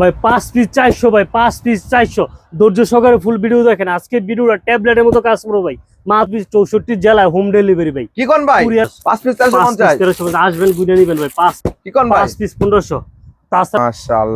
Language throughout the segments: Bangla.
ভাই পাঁচ পিস চারশো ভাই পাঁচ পিস চারশো। ধৈর্য সহকারে ফুল ভিডিও দেখেন। আজকে ভিডিওটা ট্যাবলেটের মতো কাজ করব ভাই। মাত্র চৌষট্টি জেলায় হোম ডেলিভারি ভাই। কি কোন ভাই? পাঁচ পিস আসবেন গুনে নিবেন ভাই পাঁচ। কি কোন ভাই? পাঁচ পিস পনেরোশো।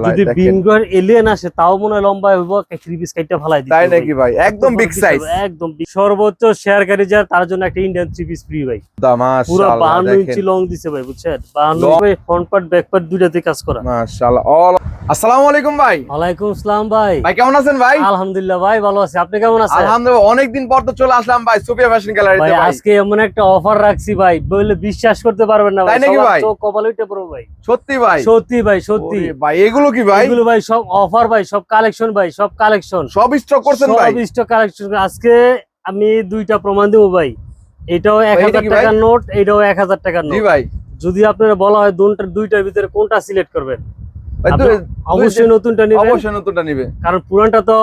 যদি দেখেন। এলিয়েন আসে তাও মনে হয় লম্বা হইব থ্রি পিস কাইটা ফালাই দিতে তাই নাকি ভাই? একদম বিগ সাইজ একদম big। সর্বোচ্চ শেয়ারকারী যার তার জন্য একটা ইন্ডিয়ান থ্রি পিস ফ্রি ভাই। পুরো মাশাআল্লাহ বাহান্ন দেখেন। ইঞ্চি লং দিছে ভাই বুঝছেন? বাহান্ন Long- ভাই ফ্রন্ট পার্ট ব্যাক পার্ট দুইটাতে কাজ করা। মাশাআল্লাহ অল আসসালামু আলাইকুম ভাই। ওয়ালাইকুম আসসালাম ভাই। ভাই কেমন আছেন ভাই? আলহামদুলিল্লাহ ভাই ভালো আছি। আপনি কেমন আছেন? আলহামদুলিল্লাহ অনেকদিন পর তো চলে আসলাম ভাই সুপিয়া ফ্যাশন ভাই গ্যালারিতে ভাই। আজকে এমন একটা অফার রাখছি ভাই বলে বিশ্বাস করতে পারবেন না ভাই। তাই নাকি ভাই? চোখ কপালে উঠে পড়ব ভাই। সত্যি ভাই। সত্যি ভাই সত্যি ভাই এগুলো কি ভাই? এগুলো ভাই সব অফার ভাই সব কালেকশন ভাই সব কালেকশন সব স্টক করছেন ভাই? সব স্টক কালেকশন আজকে আমি দুইটা প্রমাণ দেবো ভাই। এটাও এক হাজার? টাকার নোট এটাও এক হাজার টাকার নোট ভাই। যদি আপনারা বলা হয় দুইটার দুইটার ভিতরে কোনটা সিলেক্ট করবেন? অবশ্যই নতুনটা নেবেন। অবশ্যই নতুনটা নিবে। কারণ পুরানটা তো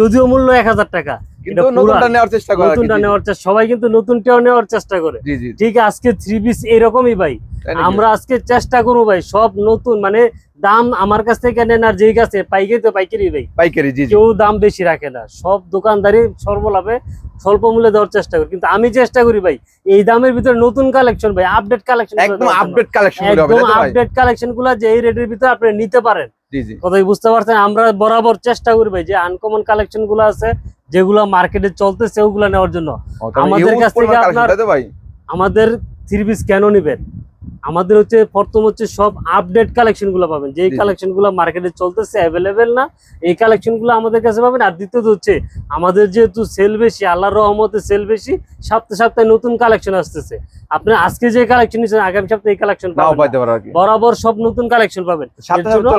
যদিও মূল্য এক হাজার টাকা কিন্তু নতুনটা নেওয়ার চেষ্টা করা নতুনটা নেওয়ার চেষ্টা সবাই কিন্তু নতুনটাও নেওয়ার চেষ্টা করে। জি জি ঠিক আজকে থ্রি পিস এরকমই ভাই। আমরা আজকে চেষ্টা করব ভাই সব নতুন মানে দাম আমার কাছ থেকে নেন আর যেই কাছে পাইকারি তো পাইকারি ভাই। পাইকারি জি জি। কেউ দাম বেশি রাখে না। সব দোকানদারি সর্বলাভে স্বল্প মূল্যে দেওয়ার চেষ্টা করি। কিন্তু আমি চেষ্টা করি ভাই এই দামের ভিতরে নতুন কালেকশন ভাই আপডেট কালেকশন একদম আপডেট কালেকশন একদম আপডেট কালেকশনগুলা যে এই রেটের ভিতরে আপনি নিতে পারেন। কথাই বুঝতে পারছেন আমরা বরাবর চেষ্টা করি ভাই যে আনকমন কালেকশনগুলো আছে যেগুলো মার্কেটে চলতেছে ওগুলো নেওয়ার জন্য। আমাদের কাছ থেকে আপনার- আমাদের থ্রি পিস কেন নিবেন? আমাদের হচ্ছে প্রথম হচ্ছে সব আপডেট কালেকশনগুলো পাবেন। যে। কালেকশনগুলো মার্কেটে চলতেছে অ্যাভেলেবেল না এই কালেকশনগুলো আমাদের কাছে পাবেন। আর দ্বিতীয়ত হচ্ছে আমাদের যেহেতু সেল বেশি আল্লাহর রহমতে সেল বেশি সপ্তাহে সপ্তাহে নতুন কালেকশন আসতেছে। আপনি আজকে যে কালেকশন নিচ্ছেন আগামী সপ্তাহে এই কালেকশন। বরাবর সব নতুন কালেকশন পাবেন। এর জন্য-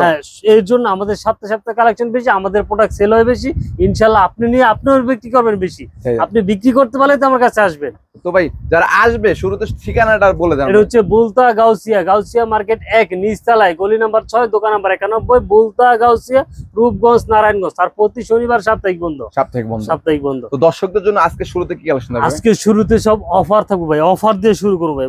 হ্যাঁ এর জন্য আমাদের সপ্তাহে সপ্তাহে কালেকশন বেশি আমাদের প্রোডাক্ট সেল হয় বেশি। ইনশাল্লাহ আপনি নিয়ে আপনিও বিক্রি করবেন বেশি। হ্যাঁ। আপনি বিক্রি করতে পারলে তো আমার কাছে আসবেন। তো ভাই যারা আসবে শুরুতে ঠিকানাটা বলে দেন এটা হচ্ছে বুলতা গাউসিয়া গাউসিয়া মার্কেট এক নিচতলায় গলি নাম্বার ছয় দোকান নাম্বার একানব্বই বুলতা গাউসিয়া রূপগঞ্জ নারায়ণগঞ্জ। আর প্রতি শনিবার সাপ্তাহিক বন্ধ। সাপ্তাহিক বন্ধ। সাপ্তাহিক বন্ধ। তো দর্শকদের জন্য আজকে শুরুতে কি কালেকশন হবে আজকে শুরুতে সব অফার থাকব ভাই। অফার দিয়ে শুরু করব ভাই?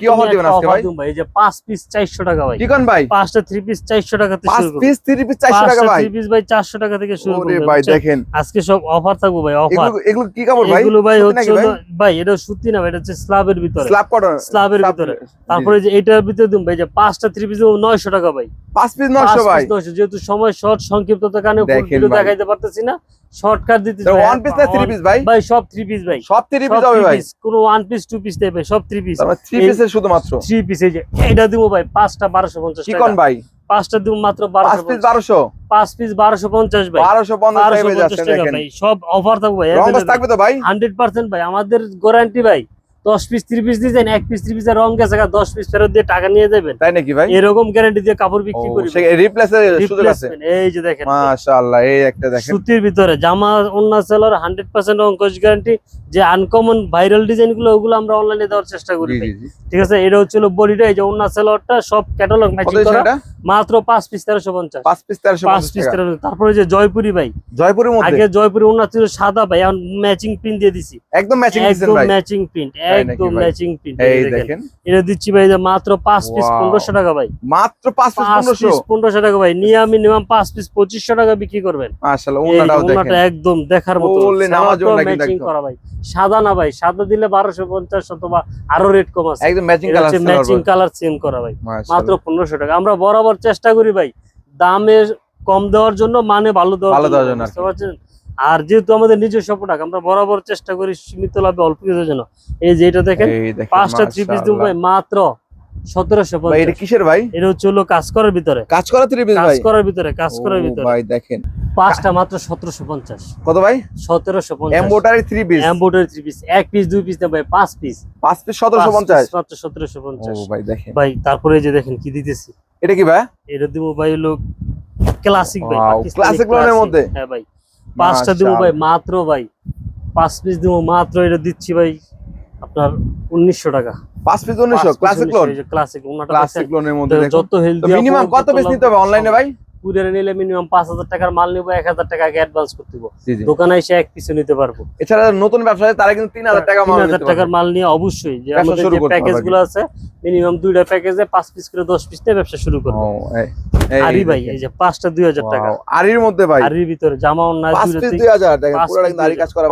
কি offer দিবেন আজকে ভাই? ভাই এই যে পাঁচ পিস চারশো টাকা ভাই। কোন ভাই? পাঁচটা থ্রি পিস চারশো টাকাতে পাঁচ শুরু করব। পিস থ্রি পিস চারশো টাকা ভাই। থ্রি পিস ভাই চারশো টাকা থেকে শুরু করব ভাই দেখেন। আজকে সব অফার থাকব ভাই অফার। এগুলো এগুলো কি কাপড় ভাই? এগুলো ভাই হচ্ছে ভাই? ভাই এটা সত্যি না এটা হচ্ছে স্ল্যাবের ভিতরে। Slab cotton. স্ল্যাবের ভিতরে। তারপরে যে এটার ভিতরে দিন ভাই যে পাঁচটা থ্রি পিস নয়শো টাকা ভাই। পাঁচ পিস পাঁচ নশো ভাই। 900 যেহেতু সময় শর্ট সংক্ষিপ্ততার কারণে ভিডিও দেখাইতে পারতেছি না। শর্টকাট দিতে ওয়ান পিস না থ্রি পিস ভাই? ভাই সব থ্রি পিস ভাই। সব থ্রি পিস হবে ভাই। কোনো ওয়ান পিস টু পিস দেবে সব থ্রি পিস থ্রি পিসের শুধুমাত্র। থ্রি পিস এই যে এটা দিব ভাই পাঁচটা বারোশো পঞ্চাশ কি টাকা। কোন ভাই? পাঁচটা দিব মাত্র বারোশো পিস বারোশো? পাঁচ পিস বারোশো পঞ্চাশ ভাই। বারোশো পঞ্চাশ টাকা ভাই। সব অফার থাকবে ভাই। থাকবে তো ভাই? হান্ড্রেড পার্সেন্ট ভাই। আমাদের গ্যারান্টি ভাই। দশ পিস থ্রি পিস দিয়েছেন এক পিস থ্রি পিসের রং গেছে দশ পিস ফেরত দিয়ে টাকা নিয়ে যাবেন। তাই নাকি ভাই? এরকম গ্যারান্টি দিয়ে কাপড় বিক্রি করি এই যে দেখেন। মাশাআল্লাহ এই একটা দেখেন। সুতির ভিতরে জামা অন্য সেলার হান্ড্রেড পার্সেন্ট অঙ্কশ গ্যারান্টি যে আনকমন ভাইরাল ডিজাইনগুলো ওগুলো আমরা অনলাইনে দেওয়ার চেষ্টা করি ঠিক আছে? এটা হচ্ছিল বডিটা এই যে অন্য সেলারটা সব ক্যাটালগ ম্যাচিং করা। মাত্র পাঁচ পিস তেরোশো পঞ্চাশ। পাঁচ পিস তেরোশো পাঁচ পিস তেরোশো তারপরে যে জয়পুরি ভাই। জয়পুরের মধ্যে? আগে জয়পুরি অন্য ছিল সাদা ভাই এখন ম্যাচিং প্রিন্ট দিয়ে দিছি। একদম ম্যাচিং একদম ম্যাচিং প্রিন্ট একদম ম্যাচিং প্রিন্ট এই দেখেন। এটা দিচ্ছি ভাই মাত্র পাঁচ পিস Wow. পনেরোশো টাকা ভাই। মাত্র পাঁচ পিস পাঁচ পনেরোশো? পিস পনেরোশো টাকা ভাই। নিয়ে আমি নিলাম পাঁচ পিস পঁচিশশো টাকা বিক্রি করবেন। মাশাআল্লাহ ওনাটাও দেখেন। একদম দেখার মতো। নামাজ ওড়না ম্যাচিং করা ভাই। সাদা না ভাই সাদা দিলে বারোশো পঞ্চাশ অথবা আরও রেট কম আছে। একদম matching colour matching colour same করা ভাই। মাত্র মাত্র পনেরোশো টাকা। আমরা বরাবর চেষ্টা করি ভাই। দামের কম দেওয়ার জন্য মানে ভালো দেওয়ার জন্য। বুঝতে পারছেন? আর যেহেতু আমাদের নিজস্ব প্রোডাক্ট আমরা বরাবর চেষ্টা করি সীমিত লাভে অল্প কিছুর জন্য। এই যে এটা দেখেন পাঁচটা থ্রি পিস দিব মাত্র সতেরোশো এটা কিসের ভাই? এটা হচ্ছে হলো কাজ করার ভিতরে। কাজ করা থ্রি পিস কাজ করার ভিতরে কাজ করার ভিতরে। ভাই দেখেন। পাঁচটা মাত্র সতেরোশো পঞ্চাশ। কত ভাই? সতেরোশো পঞ্চাশ। Embroidery three piece embroidery three piece এক পিস দুই পিস না ভাই পাঁচ পিস পাঁচ পিস সতেরোশো পঞ্চাশ। মাত্র সতেরোশো পঞ্চাশ। ভাই দেখেন। ভাই তারপরে যে দেখেন কি দিতেছি। এটা কি ভাই? এটা দিব ভাই হলো ক্লাসিক ভাই classic। মধ্যে? হ্যাঁ ভাই। পাঁচটা দিব ভাই মাত্র ভাই। পাঁচ পিস দিব মাত্র এটা দিচ্ছি ভাই আপনার উনিশশো টাকা। পাঁচ পিস উনিশশো ক্লাসিক লোন ক্লাসিক লোনের মধ্যে যত হেলদি মিনিমাম কত পিস নিতে হবে অনলাইনে ভাই? কুরিয়ারে নিলে মিনিমাম পাঁচ হাজার টাকার মাল নিবো এক হাজার টাকা আগে অ্যাডভান্স করতে দোকানে এসে এক পিছু নিতে পারব। এছাড়া নতুন ব্যবসায়ী তারা কিন্তু তিন হাজার টাকা তিন হাজার টাকার মাল নিয়ে অবশ্যই যে আমাদের যে প্যাকেজগুলো আছে মিনিমাম দুইটা প্যাকেজে পাঁচ পিস করে দশ পিস নিয়ে ব্যবসা শুরু করব। আরি ভাই এই যে পাঁচটা দুই হাজার টাকা। আরির মধ্যে ভাই? আরির ভিতরে জামা দুই হাজার কিন্তু আরি কাজ করা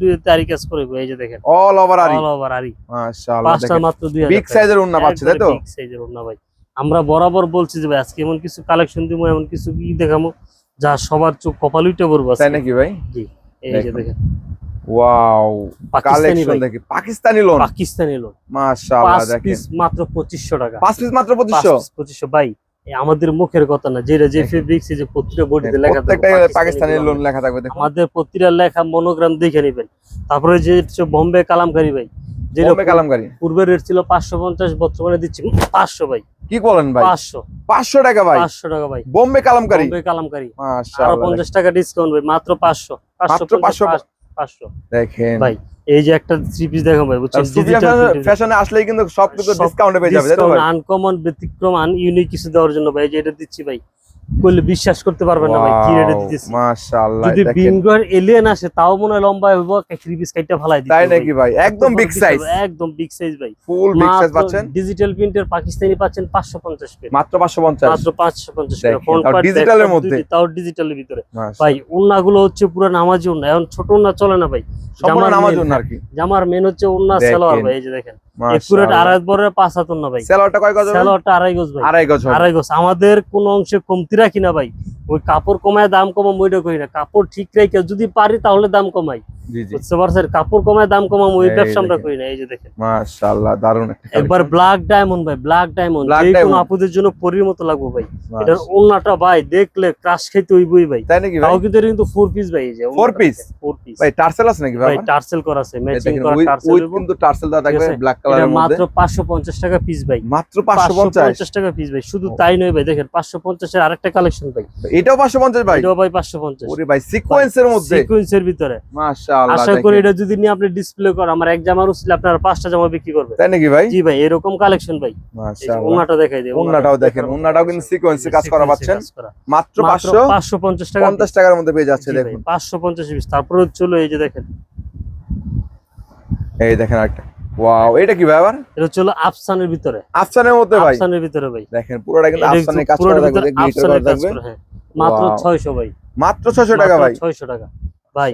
দুইতে আরি কাজ করে এই যে দেখেন। All over aari. All over aari. মাশাআল্লাহ পাঁচটা মাত্র দুই বিগ সাইজের উন্না পাচ্ছে তাই তো? বিগ সাইজের ওন্না ভাই। আমরা বরাবর বলছি যে ভাই আজকে এমন কিছু কালেকশন দিব এমন কিছু কি দেখামো যা সবার চোখ কপাল উঠে পড়ব তাই নাকি ভাই? জি এই যে দেখেন। ওয়াও কালেকশন দেখি। পাকিস্তানি লোন পাকিস্তানি লোন মাশাআল্লাহ দেখেন। পিস মাত্র পঁচিশশো টাকা। পাঁচ পিস মাত্র ভাই আমাদের মুখের কথা না যেটা যে। ফেব্রিক্স যে প্রতিটা বডিতে লেখা থাকবে পাকিস্তানি লোন। লেখা থাকবে আমাদের প্রতিটা লেখা মনোগ্রাম দেখে নেবেন। তারপরে যে বোম্বে কালামকারি ভাই পূর্বে রেট ছিল পাঁচশো পঞ্চাশ বর্তমানে দিচ্ছি পাঁচশো ভাই। কি বলেন ভাই? পাঁচশো। পাঁচশো টাকা ভাই? পাঁচশো টাকা ভাই। বোম্বে কালামকারী? বোম্বে কালামকারি। আরও পঞ্চাশ টাকা ডিসকাউন্ট ভাই মাত্র পাঁচশো। পাঁচশো মাত্র 500 পাঁচ- পাঁচশো দেখেন। ভাই এই যে একটা থ্রি পিস দেখো ভাই বুঝছেন? ফ্যাশনে আসলেই কিন্তু সব কিছু ডিসকাউন্টে পেয়ে যাবে আনকমন ব্যতিক্রম আন ইউনিক কিছু দেওয়ার জন্য ভাই যে এটা দিচ্ছি ভাই। করলে বিশ্বাস করতে পারবেন না ভাই কি রেটে দিতেছি। মাশাআল্লাহ যদি বিঙ্গর এলিয়েন আসে তাও মনে হয় লম্বা হইব থ্রি পিস কাইটা ফালাই দিতে তাই নাকি ভাই? একদম বিগ সাইজ একদম বিগ সাইজ ভাই। ফুল বিগ সাইজ পাচ্ছেন? ডিজিটাল প্রিন্টের পাকিস্তানি পাচ্ছেন পাঁচশো পঞ্চাশ পেজ মাত্র 550 মাত্র পাঁচশো পঞ্চাশ দেখেন, তাও এর মধ্যে। তাও ডিজিটালের ভিতরে। ভাই উন্না গুলো হচ্ছে পুরো নামাজি উন্না এখন ছোট উন্না চলে না ভাই। সম্পূর্ণ জামার নামাজ জন্য আর কি। জামার মেন হচ্ছে দেখেন। সালোয়ার ভাই এই যে দেখেন। আমাদের কোন অংশে কমতি রাখি না ভাই। ওই কাপড় কমায় দাম কমাম ওইটা করি না। কাপড় ঠিক রেখে যদি পারি তাহলে দাম কমাই। বুঝতে পারছেন? কাপড় কমায় দাম কমাম ওই ব্যবসা আমরা করি না। এই যে দেখেন। মাশাআল্লাহ দারুণ একবার ব্ল্যাক ডায়মন্ড ভাই ব্ল্যাক ডায়মন্ড যে কোনো আপুদের জন্য পরির মতো লাগবে ভাই। এটার ওন্নাটা ভাই দেখলে ক্রাশ খাইতে হইবই ভাই। তাই নাকি ভাই? তাও কিন্তু কিন্তু ফোর পিস ভাই এই যে Four piece? ফোর পিস ভাই টার্সেল আছে নাকি ভাই টার্সেল করা আছে। ম্যাচিং করা টার্সেল কিন্তু টার্সেল দেওয়া থাকবে ব্ল্যাক কালারের মধ্যে? মাত্র পাঁচশো পঞ্চাশ টাকা পিস ভাই। মাত্র 550 পঞ্চাশ? টাকা পিস ভাই। শুধু তাই নয় ভাই দেখেন পঞ্চাশের আরেকটা কালেকশন ভাই। এটাও 550 ভাই? এটাও ভাই পাঁচশো পঞ্চাশ। ওরে ভাই সিকোয়েন্সের মধ্যে? সিকোয়েন্সের ভিতরে। মাশাআল্লাহ আশা করি এটা যদি নিয়ে আপনি ডিসপ্লে করেন আমার এক জামার আপনারা পাঁচটা জামা বিক্রি তাই নাকি ভাই? জি ভাই এরকম কালেকশন ভাই। এই যে মাশাআল্লাহ। ওন্নাটা দেখাই দিই ওন্নাটাও দেখেন ওন্নাটাও কিন্তু সিকোয়েন্সে কাজ করা পাচ্ছেন। মাত্র 500 পাঁচশো পঞ্চাশ টাকা পঞ্চাশ টাকার মধ্যে পেয়ে যাচ্ছে দেখুন। পিস। তারপরে চলো এই যে দেখেন। এই দেখেন একটা ওয়াও এটা কি ব্যাপার এটা হচ্ছে আফসানের ভিতরে। আফসানের মধ্যে ভাই? আফসানের ভিতরে ভাই। দেখেন পুরোটা কিন্তু আফসানের কাজ করা থাকবে গ্লিটার করা থাকবে। হ্যাঁ। মাত্র Wow. ছয়শো ভাই। মাত্র 600 টাকা ভাই। ছয়শো টাকা। ভাই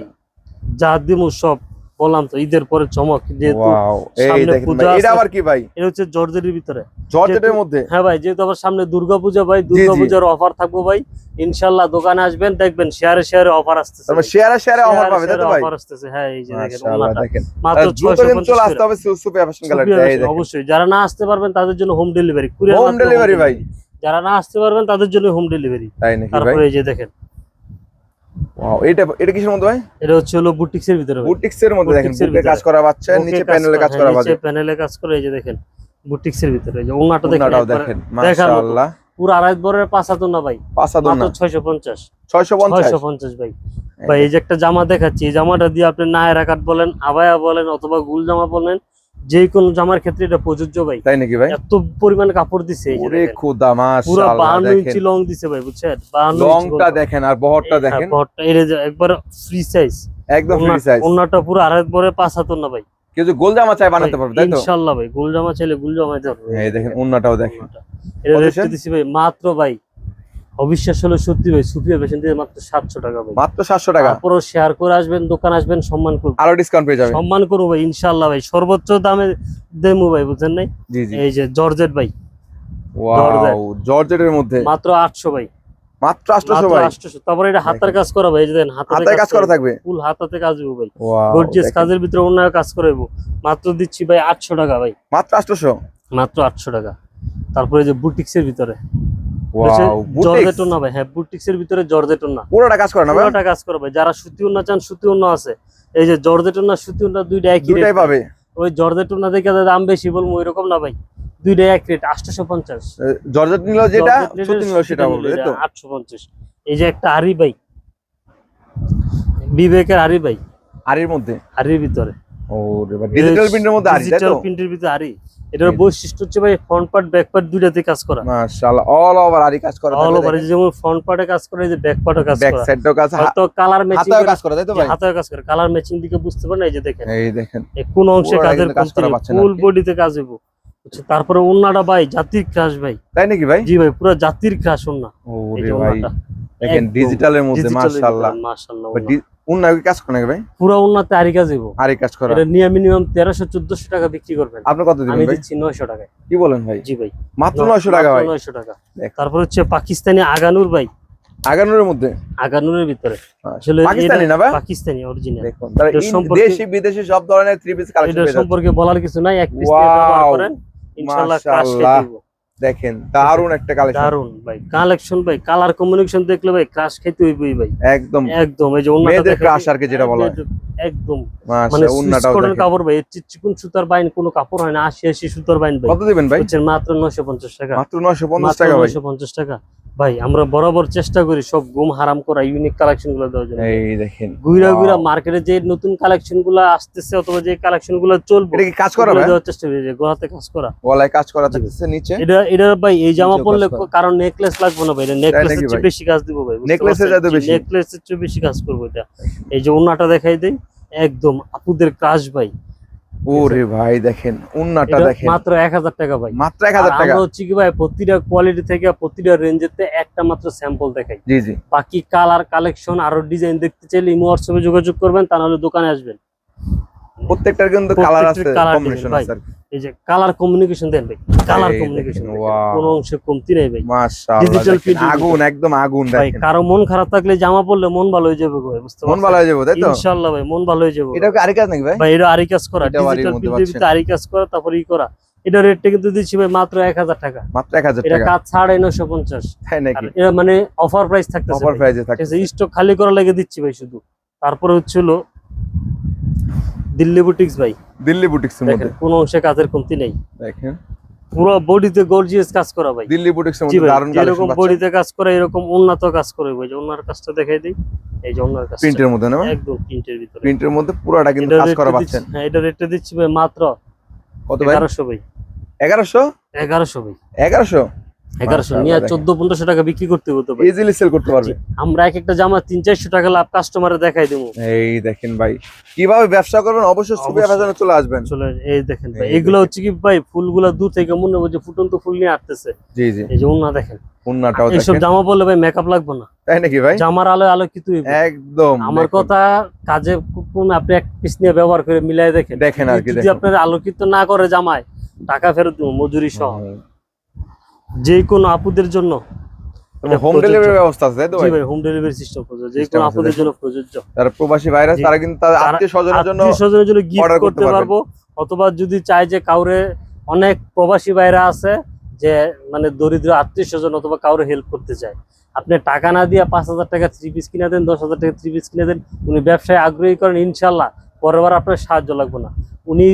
যা উৎসব সব। বললাম তো ঈদের পরে চমক যেহেতু ওয়াও সামনে দেখেন পূজা ভাই এটা আবার কি ভাই? এটা হচ্ছে জর্জেটের ভিতরে। জর্জেটের মধ্যে? হ্যাঁ ভাই যেহেতু আবার সামনে দুর্গাপূজা ভাই দুর্গাপূজার অফার থাকব ভাই ইনশাল্লাহ দোকানে আসবেন দেখবেন শেয়ারে শেয়ারে অফার আসতেছে তারপর শেয়ারে শেয়ারে অফার পাবে তাই তো ভাই? অফার আসতেছে হ্যাঁ এই যে দেখেন মাত্র চলে আসতে হবে ফ্যাশন দেখেন। অবশ্যই। যারা না আসতে পারবেন তাদের জন্য হোম ডেলিভারি হোম ডেলিভারি ভাই। যারা না আসতে পারবেন তাদের জন্য হোম ডেলিভারি তাই নাকি ভাই? তারপরে এই যে দেখেন ওয়াও এটা এটা কিসের মধ্যে ভাই? এটা হচ্ছে হলো বুটিক্স এর ভিতরে ভাই। বুটিক্স এর মধ্যে দেখেন বুকে। কাজ করা বুকে নিচে প্যানেলে কাজ করা নিচে প্যানেলে কাজ করে এই যে দেখেন বুটিক্স এর ভিতরে এই যে ওনাটা দেখেন ওনাটাও দেখেন মাশাআল্লাহ। পুরো আড়াই বরের পাঁচ হাত না ভাই। পাঁচা মাত্র না ছয়শো পঞ্চাশ। 650 ছয়শো পঞ্চাশ ভাই। ভাই এই যে একটা জামা দেখাচ্ছি এই জামাটা দিয়ে আপনি নায়রা কাট বলেন আবায়া বলেন অথবা গুল জামা বলেন যে কোনো জামার ক্ষেত্রে এটা প্রযোজ্য ভাই। তাই নাকি ভাই? এত পরিমাণ কাপড় দিছে ওরে। খোদা পুরো মাশাআল্লাহ বাহান্ন দেখেন। ইঞ্চি লং দিছে ভাই বুঝছেন? বাহান্ন লংটা দেখেন আর বহরটা দেখেন। বহরটা। একবার ফ্রি সাইজ একদম ফ্রি সাইজ ওনাটা পুরো আড়াই বরে পাঁচ হাত না ভাই। কেউ যদি গোল জামা চাই বানাতে পারবে তাই তো? ইনশাল্লাহ ভাই গুল জামা চাইলে গুল জামা এই দেখেন ওন্নাটাও দেখেন। এটা রেট দিছি ভাই মাত্র ভাই অবিশ্বাস হলো সত্যি ভাই সুফিয়া পেশেন্ট দিয়ে মাত্র সাতশো টাকা ভাই। মাত্র 700 টাকা। তারপরও শেয়ার করে আসবেন দোকান আসবেন সম্মান করব। আরও ডিসকাউন্ট পেয়ে যাবেন। সম্মান করব ভাই ইনশাল্লাহ ভাই। সর্বোচ্চ দামে দেমু ভাই বুঝছেন নাই? এই যে জর্জেট ভাই। ওয়াও জর্জেটের মধ্যে। মাত্র আটশো ভাই। মাত্র 800 ভাই। আটশো। তারপরে এটা হাতের কাজ করা ভাই এই যে দেন হাতে কাজ করা থাকবে। ফুল হাতাতে কাজ হইবো ভাই। গর্জিয়াস কাজের ভিতরে অন্য কাজ করাইবো মাত্র দিচ্ছি ভাই আটশো টাকা ভাই। মাত্র 800 মাত্র আটশো টাকা। তারপরে যে বুটিক্স এর ভিতরে। ওয়াও বুটিক্স জর্জেটন না হ্যাঁ বুটিক্স ভিতরে জর্জেটন না। পুরোটা কাজ করে না পুরোটা কাজ করা যারা সুতি উন্না চান সুতি উন্না আছে। এই যে জর্জেটন না সুতি উন্না দুইটা একই দুটাই পাবে। ওই জর্জেটন না দেখে দাম বেশি বলব ওই না ভাই। দুইটাই এক রেট আটশো পঞ্চাশ জর্জেট নিল যেটা সুতি নিল সেটা বলবে তো? আটশো পঞ্চাশ এই যে একটা আরি ভাই বিবেকের আরি ভাই। আরির মধ্যে? আরির ভিতরে। ও ডিজিটাল প্রিন্টের মধ্যে আরি ডিজিটাল প্রিন্টের ভিতরে আরি। এটার বৈশিষ্ট্য হচ্ছে ভাই ফ্রন্ট পার্ট ব্যাক পার্ট দুইটাতে কাজ করা। মাশাআল্লাহ অল ওভার আরি কাজ করা অল ওভার যেমন ফ্রন্ট পার্টে কাজ করে যে ব্যাক পার্টে কাজ ব্যাক করা। সাইডেও কাজ হয়তো কালার ম্যাচিং হাতেও কাজ করা তাই তো ভাই? হাতে কাজ করে কালার ম্যাচিং দিকে বুঝতে পারেন এই যে দেখেন। এই দেখেন। কোন অংশে কাজের করা ফুল বডিতে কাজ হইব? তারপরে ওন্নাটা ভাই জাতির ক্রাশ ভাই। তাই নাকি ভাই? জি ভাই পুরো জাতির ক্রাশ ওন্না। ওরে ভাই। দেখেন ডিজিটালের মধ্যে মাশাআল্লাহ। মাশাআল্লাহ উন্না কাজ করে নাকি ভাই? পুরো ওন্নাতে আরি কাজ হইব। আরি কাজ করা। এটা নিয়ে মিনিমাম তেরোশো চোদ্দশো টাকা বিক্রি করবেন। আপনি কত দিবেন আমি ভাই? দিচ্ছি নয়শো টাকায়। কি বলেন ভাই? জি ভাই। মাত্র 900 টাকা ভাই। টাকা। তারপর হচ্ছে পাকিস্তানি আগানুর ভাই। আগানোর মধ্যে? আগানুরের ভিতরে। আসলে পাকিস্তানি না ভাই? পাকিস্তানি অরিজিনাল দেখুন দেশি বিদেশি সব ধরনের থ্রি পিস কালেকশন সম্পর্কে বলার কিছু নাই। এক পিস ব্যবহার করেন। ইনশাআল্লাহ কাজ দিব দেখেন দারুণ একটা কালেকশন দারুণ ভাই। কালেকশন ভাই কালার কমিউনিকেশন দেখলে ভাই ক্রাশ খেতে হইবই ভাই। একদম। একদম এই যে মেয়েদের crush আর কি যেটা বলা হয়। একদম। মানে উন্নাটাও দেখেন। কাপড় ভাই চিকন সুতার বাইন কোনো কাপড় হয় না আশি আশি সুতার বাইন ভাই। কত দিবেন ভাই? মাত্র নয়শো পঞ্চাশ টাকা। মাত্র 950 টাকা ভাই। নয়শো পঞ্চাশ টাকা। ভাই আমরা বরাবর চেষ্টা করি সব গুম হারাম করা ইউনিক কালেকশনগুলো দেওয়ার জন্য। এই দেখেন গুইরা গুইরা মার্কেটে যে নতুন কালেকশনগুলো আসতেছে অথবা যে কালেকশনগুলো চলবে এটা কি কাজ করা ভাই? দেওয়ার চেষ্টা করি যে গোড়াতে কাজ করা। গলায় কাজ করা। থাকতেছে নিচে? এটা এটা ভাই এই জামা পরলে কারণ নেকলেস লাগবে না ভাই এটা নেকলেসের নাকি চেয়ে বেশি কাজ দিব ভাই এর চাইতে বেশি? নেকলেসের চেয়ে বেশি কাজ করব এটা। এই যে ওন্নাটা দেখাই দেই একদম আপুদের কাজ ভাই। ওরে ভাই দেখেন উন্নাটা দেখেন। মাত্র এক হাজার টাকা ভাই। মাত্র 1000 টাকা। আমরা হচ্ছে কি ভাই প্রতিটা কোয়ালিটি থেকে প্রতিটা রেঞ্জেতে একটা মাত্র স্যাম্পল দেখাই। জি জি। বাকি কালার কালেকশন আরও ডিজাইন দেখতে চাইলে ইমো হোয়াটসঅ্যাপে যোগাযোগ করবেন তা নাহলে দোকানে আসবেন। প্রত্যেকটার কিন্তু কালার আছে কম্বিনেশন আছে এই যে কালার কমিউনিকেশন দেন ভাই। কালার কমিউনিকেশন কোনো অংশে কমতি নেই ভাই। দেখেন, আগুন একদম আগুন ভাই কারও মন খারাপ থাকলে জামা পরলে মন ভালো হয়ে যাবে ভাই বুঝতে মন ভালো হয়ে যাবে তাই তো? ইনশাআল্লাহ ভাই মন ভালো হয়ে যাবে এটা কাজ নাকি ভাই? ভাই এটা আরি কাজ করা ডিজিটাল। আরি কাজ করা তারপর ই করা। এটা রেটটা কিন্তু দিচ্ছি ভাই মাত্র এক হাজার টাকা। মাত্র 1000 এটা টাকা। কাজ সাড়ে নশো পঞ্চাশ। তাই নাকি? এটা মানে অফার প্রাইস থাকতেছে অফার ভাই। প্রাইজে ঠিক থাকে আছে স্টক খালি করা লেগে দিচ্ছি ভাই শুধু। তারপরে হচ্ছে হলো দিল্লি বুটিক্স ভাই। দিল্লি বুটিক্স কোন অংশে কাজের কমতি নেই। দেখেন। পুরো বডিতে গর্জিয়াস কাজ করা ভাই। দিল্লি বুটিক্স এর মধ্যে কালেকশন পাচ্ছেন। বডিতে কাজ করে এরকম উন্নত কাজ করে ভাই যে ওনার কাজটা দেখাই দিই এই যে ওনার কাজ প্রিন্টের মধ্যে না একদম প্রিন্টের ভিতরে। প্রিন্টের মধ্যে পুরোটা কিন্তু কাজ করা পাচ্ছেন। হ্যাঁ এটা রেটটা দিচ্ছি ভাই মাত্র কত ভাই? এগারোশো ভাই। 1100 এগারোশো ভাই। 1100 এগারোশো নিয়ে চোদ্দ পনেরোশো টাকা বিক্রি করতে হতো ভাই। ইজিলি সেল করতে পারবে। আমরা এক একটা জামা তিন চারশো টাকা লাভ কাস্টমারে দেখাই দেবো এই দেখেন ভাই কীভাবে ব্যবসা করবেন? অবশ্যই। চলে আসবেন। চলে এই দেখেন ভাই এগুলো হচ্ছে কি ভাই ফুলগুলা দূর থেকে মনে ফুটন্ত ফুল নিয়ে আসতেছে। জি জি। এই যে ওনা দেখেন। উন্নাটাও এইসব জামা পরলে ভাই মেকআপ লাগবে না। তাই নাকি ভাই? জামার আলো আলোকিত একদম আমার কথা কাজে কোন আপনি এক পিস নিয়ে ব্যবহার করে মিলাই দেখেন। দেখেন আর কি যদি আপনার আলোকিত না করে জামায় টাকা ফেরত দিব মজুরি সহ। যে কোনো আপুদের জন্য হোম ডেলিভারি ব্যবস্থা আছে তো জি ভাই? হোম ডেলিভারি সিস্টেম প্রযোজ্য। যে কোনো আপুদের জন্য প্রযোজ্য। প্রবাসী ভাইরাস তারা কিন্তু তাদের আত্মীয় স্বজনের জন্য আত্মীয় স্বজনের জন্য গিফট করতে পারব। অথবা যদি চাই যে কাউরে অনেক প্রবাসী ভাইরা আছে যে মানে দরিদ্র আত্মীয় স্বজন অথবা কাউরে হেল্প করতে চায়। আপনি টাকা না দিয়ে পাঁচ হাজার টাকা থ্রি পিস কিনে দেন দশ হাজার টাকা থ্রি পিস কিনে দেন উনি ব্যবসায় আগ্রহী করেন ইনশাল্লাহ পরের বার আপনার সাহায্য লাগবে না। উনি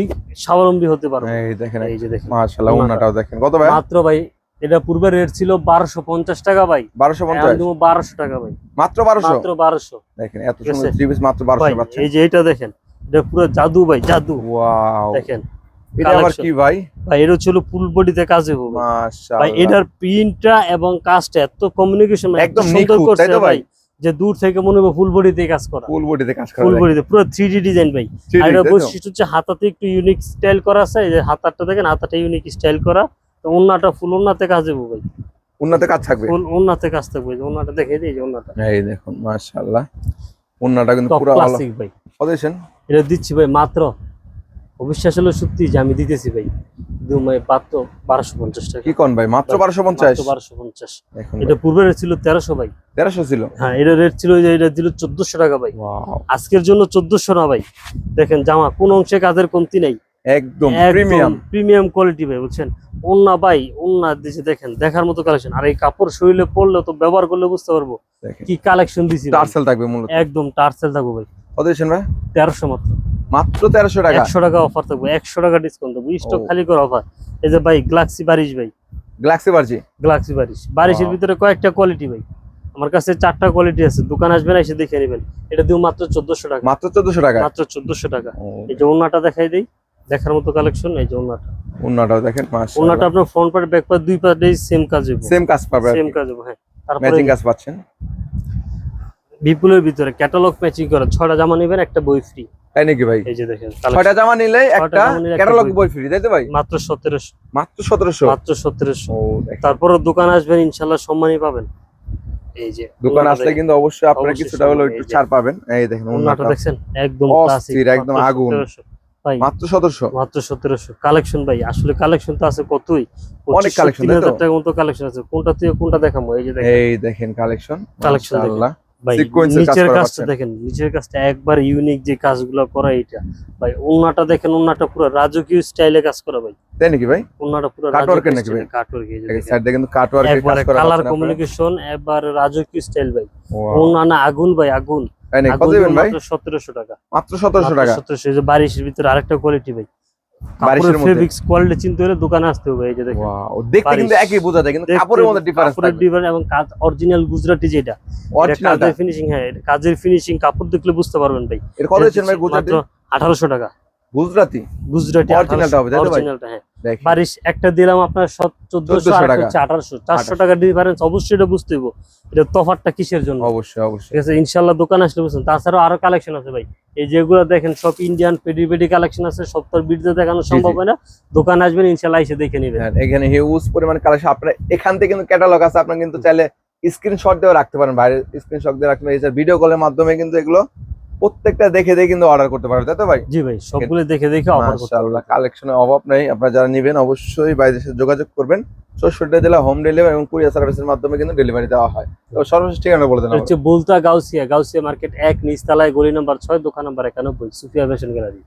স্বাবলম্বী হতে পারবেন। এই দেখেন এই যে দেখেন। মাশাআল্লাহ। দেখেন। কত ভাই? মাত্র ভাই এটা পূর্বে রেট ছিল বারোশো পঞ্চাশ টাকা ভাই। 1250 বারোশো টাকা ভাই। মাত্র 1200 মাত্র বারোশো। দেখেন এত সুন্দর থ্রি পিস মাত্র ভাই 1200 পাচ্ছেন। এই যে এটা দেখেন এটা পুরো জাদু ভাই জাদু। ওয়াও। দেখেন এটা আবার collection। কি ভাই? ভাই এটা ছিল ফুল বডিতে কাজে হবে ভাই। এটার প্রিন্টটা এবং কাজটা এত কমিউনিকেশন একদম সুন্দর করছে ভাই? যে দূর থেকে মনে হবে ফুল বডিতে কাজ করা। ফুল বডিতে কাজ করা ফুল বডিতে পুরো ডিজাইন ভাই। ঠিক, আর এটা বৈশিষ্ট্য হচ্ছে হাতাতে একটু ইউনিক স্টাইল করা আছে এই যে হাতারটা দেখেন হাতাটা ইউনিক স্টাইল করা। তো ওন্নাটা ফুল ওন্নাতে কাজ হবে ভাই। উন্নাতে কাজ থাকবে? ওন্নাতে কাজ থাকবে ওন্নাটা দেখে দিই যে ওন্নাটা। এই দেখুন মাশাআল্লাহ। উন্নাটা কিন্তু পুরো ক্লাসিক ভাই। কত এটা দিচ্ছি ভাই মাত্র। অবিশ্বাস হলো সত্যি যে আমি দিতেছি ভাই। দু ভাই মাত্র বারোশো পঞ্চাশ টাকা। কি কোন ভাই? মাত্র 1250 বারোশো পঞ্চাশ? এটা পূর্বে ছিল তেরোশো ভাই। 1300 ছিল? হ্যাঁ এটা রেট ছিল যে এটা দিল চোদ্দশো টাকা ভাই। আজকের জন্য চোদ্দশো না ভাই। দেখেন জামা কোন অংশে কাজের কমতি নেই। একদম প্রিমিয়াম প্রিমিয়াম কোয়ালিটি ভাই বুঝছেন? ওন্না ভাই ওন্না দিছে দেখেন দেখার মতো কালেকশন আর এই কাপড় শরীরে পড়লে তো ব্যবহার করলে বুঝতে পারব কি কালেকশন দিছি। টার্সেল থাকবে মূলত। একদম টার্সেল থাকব ভাই। কত দিয়েছেন ভাই? তেরোশো মাত্র। মাত্র 1300 টাকা? একশো টাকা অফার থাকব একশো টাকা ডিসকাউন্ট থাকব। স্টক খালি করে অফার এই যে ভাই গ্লাক্সি বারিশ ভাই। গ্যালাক্সি বারজি গ্লাক্সি বারিশ বারিশের ভিতরে কয়েকটা কোয়ালিটি ভাই। আমার কাছে চারটা কোয়ালিটি আছে। দোকান আসবেন এসে দেখে নেবেন। এটা দিও মাত্র চোদ্দশো টাকা। মাত্র 1400 টাকা? মাত্র চোদ্দশো টাকা। ও, এই যে ওন্নাটা দেখাই দিই। দেখার মতো কালেকশন এই যে ওনাটা অন্যটাও দেখেন মাশাআল্লাহ। ওনাটা আপনার ফ্রন্ট পার্ট ব্যাক পার্ট দুই পার্টেই সেম কাজ হবে সেম কাজ পাবে সেম কাজ হবে হ্যাঁ। তারপরে ম্যাচিং কাজ পাচ্ছেন? বিপুলের ভিতরে ক্যাটালগ ম্যাচিং করা ছয়টা জামা নেবেন একটা বই ফ্রি তাই নাকি ভাই? এই যে দেখেন ছয়টা জামা নিলে একটা ক্যাটালগ বই। ফ্রি তাই তো ভাই? মাত্র সতেরোশো। মাত্র সতেরোশো? মাত্র সতেরোশো। ও দেখেন। তারপরে দোকান আসবেন ইনশাল্লাহ সম্মানই পাবেন। এই যে দোকান ওনাটা আসলে কিন্তু অবশ্যই আপনারা কিছুটা সম্ভব, একটু ছাড় পাবেন। এই দেখেন ওনাটা একদম একদম আগুন। 1700 ভাই। মাত্র সতেরোশো। মাত্র সতেরোশো। কালেকশন ভাই আসলে কালেকশন তো আছে কতই? অনেক টাকার মতো কালেকশন আছে। কোনটা থেকে কোনটা দেখাবো? এই যে দেখেন। এই দেখেন কালেকশন। ভাই কাজ নিচের কাজটা দেখেন। নিচের কাজটা একবার ইউনিক যে কাজগুলো করা এটা ভাই ওন্নাটা দেখেন ওন্নাটা পুরো রাজকীয় স্টাইলে কাজ করা ভাই। তাই নাকি ভাই? ওন্নাটা পুরো নাকি ভাই? কাটওয়ার্ক এই দেখেন। কাজ করা কালার কমিউনিকেশন একবার রাজকীয় স্টাইল ভাই। ওন্না আগুন ভাই আগুন। তাই নাকি? কত দিবেন ভাই? মাত্র সতেরোশো টাকা। মাত্র সতেরোশো টাকা। সতেরোশো এই যে বারিশের ভিতরে আরেকটা কোয়ালিটি ভাই। বারিশের মধ্যে? ফেব্রিক্স কোয়ালিটি চিনতে হলে দোকানে আসতে হবে এই যে দেখেন। Wow, দেখতে কিন্তু একই বোঝা যায় কিন্তু কাপড়ের মধ্যে ডিফারেন্স কাপড়ের difference এবং কাজ অরিজিনাল গুজরাটি যেটা অরিজিনালটা কাজের ফিনিশিং হ্যাঁ কাজের ফিনিশিং কাপড় দেখলে বুঝতে পারবেন ভাই। এর কত ভাই গুজরাটি? আঠারোশো টাকা। গুজরাটি? গুজরাটি Original টা হবে, তাই তো ভাই? অরিজিনালটা হ্যাঁ। বারিশ একটা দিলাম আপনার চোদ্দশো আর হচ্ছে আঠারোশো। চারশো টাকা ডিফারেন্স অবশ্যই এটা বুঝতে হইব। এটা কিসের জন্য? অবশ্যই অবশ্যই। ঠিক আছে ইনশাল্লাহ দোকান আসলে বুঝছেন। তাছাড়াও আরও কালেকশন আছে ভাই। এই যেগুলো দেখেন সব ইন্ডিয়ান পেডি পেডি কালেকশন আছে সব তো ভিডিও দেখানো সম্ভব। হয় না। দোকান আসবেন ইনশাল্লাহ এসে দেখে নেবেন। হ্যাঁ, এখানে হিউজ পরিমাণ কালেকশন আপনার এখান থেকে কিন্তু ক্যাটালগ আছে আপনারা কিন্তু চাইলে স্ক্রিনশট দিয়ে রাখতে পারেন বাইরে স্ক্রিনশট দিয়ে রাখতে পারেন। ভিডিও কলের মাধ্যমে কিন্তু এগুলো প্রত্যেকটা দেখে দেখে কিন্তু অর্ডার করতে পারবে তাই তো ভাই? জি ভাই সবগুলো দেখে দেখে অফার করতে মাশাআল্লাহ কালেকশনের অভাব নেই আপনারা যারা নেবেন অবশ্যই বাইরের সাথে যোগাযোগ করবেন। চৌষট্টি জেলা হোম ডেলিভারি এবং কুরিয়ার সার্ভিসের মাধ্যমে কিন্তু ডেলিভারি দেওয়া হয়। তো সর্বশেষ ঠিকানা বলে দেন হচ্ছে বলতা গাউসিয়া গাউসিয়া মার্কেট এক নিচতলায় গলি নম্বর ছয় দোকান নম্বর একানব্বই সুফিয়া ফ্যাশন গ্যালারি